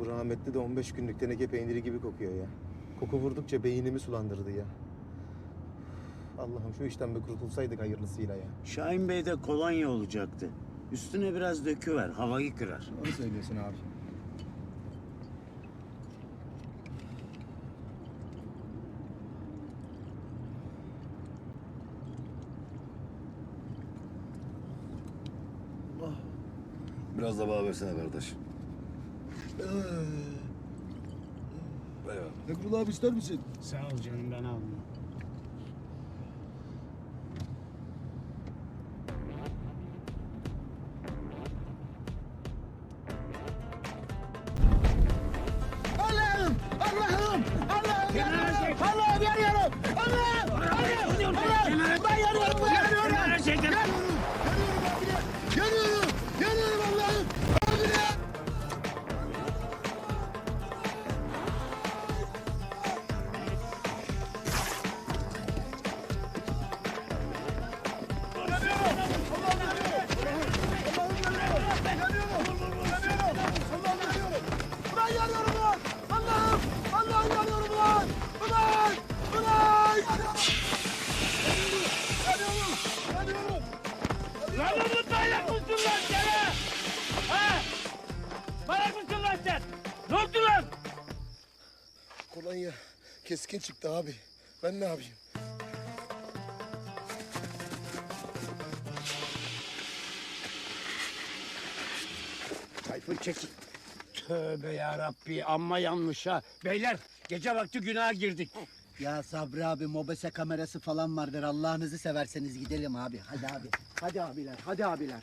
Bu rahmetli de 15 günlük teneke peyniri gibi kokuyor ya. Koku vurdukça beynimi sulandırdı ya. Allah'ım şu işten bir kurtulsaydık hayırlısıyla ya. Şahin Bey de kolonya olacaktı. Üstüne biraz döküver, havayı kırar. Doğru söylüyorsun abi. Biraz da bana versene kardeş. Eyvallah. Emrullah abi ister misin? Sağ ol canım, ben almıyorum. Allah'ım! Allah'ım! Allah'ım! yanıyorum! Allah'ım yanıyorum! Allah'ım! Allah'ım! Lan oğlum manyak mısın lan sen ha? Ha? Manyak mısın lan sen? Ne oldu lan? Kolonya keskin çıktı abi. Ben ne yapayım? Tayfun çekil. Tövbe ya Rabbi amma yanlış ha. Beyler gece vakti günaha girdik. Ya Sabri abi mobese kamerası falan vardır. Allah'ınızı severseniz gidelim abi. Hadi abi. Hadi abiler. Hadi abiler.